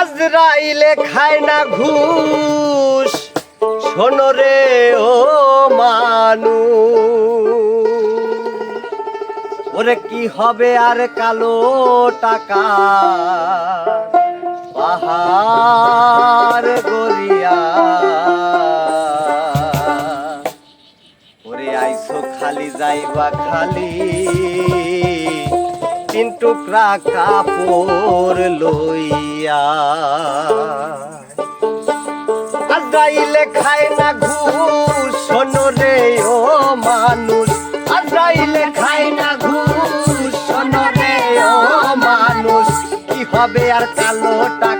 আজরাইলে খায় না ঘুষ। শোনো রে ও মানু ওরে কি হবে আর কালো টাকা? পাহাড় গড়িয়া। ওরে আইসো খালি যাইবা খালি। তিন টুকরা কাপড় লইয়া। আজরাইলে খায় না ঘুষ, শোনো রে ও মানুষ। আজরাইলে খায় না ঘুষ, শোনো রে ও মানুষ। কি হবে আর কালো টাকার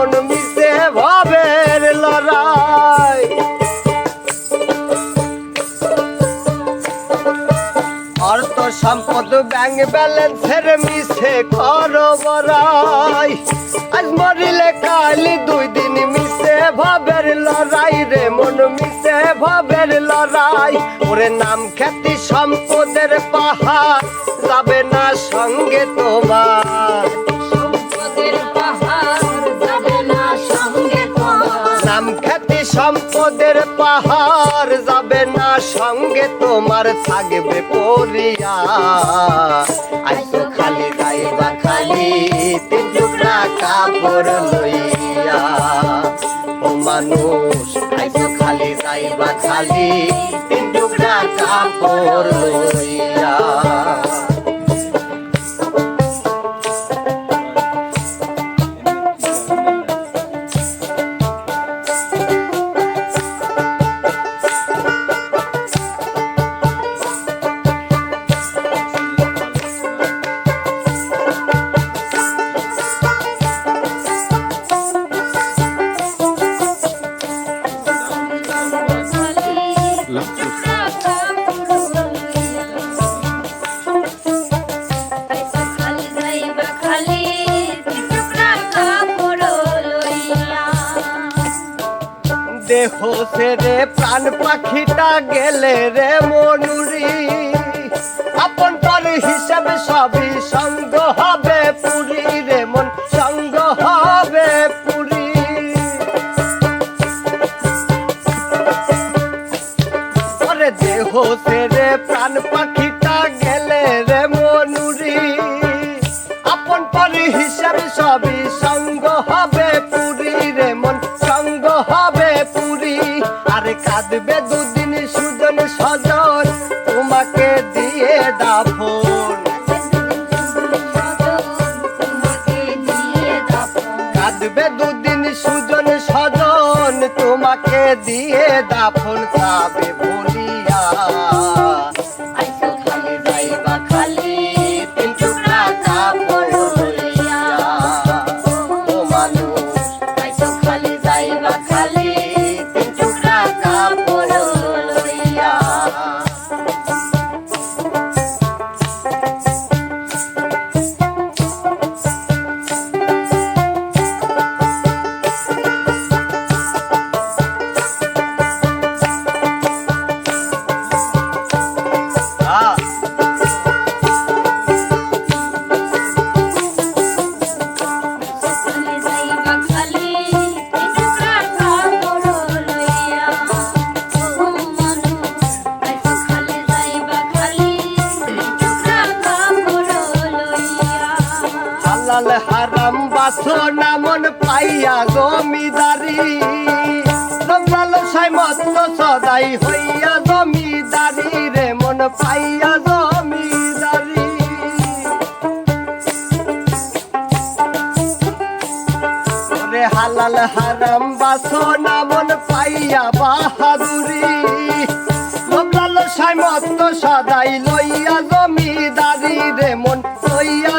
সম্পদ ব্যাংক ব্যালেন্সের মিশে করো বড়াই। আজ মরিলে কালি দুই দিন মিশে ভাবের লড়াই রে, মন মিশে ভাবের লড়াই। ওরে নাম খ্যাতি সম্পদের পাহাড়, যাবে না সঙ্গে তোমার। সম্পদের পাহাড় যাবে না, সঙ্গে তোমার থাকবে পরিয়া। আইসো খালি যাইবা খালি তিন টুকরা কাপড় লইয়া। ও মানুষ আইসো খালি যাইবা খালি তিন টুকরা কাপড় লইয়া। দেহ সেরে প্রাণ পাখিটা গেলে রে মনুরি। আপন পর হিসাবে সবই সঙ্গ হবে পুরী রে মন, সঙ্গ হবে পুরী। ওরে দেহ সেরে প্রাণ পাখিটা গেলে রে মনুরি। আপন পরি হিসাবে সবই সঙ্গ হবে কাঁদবে দুদিন সুজন সজন তোমাকে দিয়ে দাফন খাবে পাইয়া জমিদারি রমজাল সাইমত্ত সদাই হইয়া জমিদারি রে, মন পাইয়া জমিদারি রে হালাল হারাম বাসনা মন পাইয়া বাহাদুরি। রমজাল সাইমত্ত সদাই লইয়া জমিদারি রে, মন লইয়া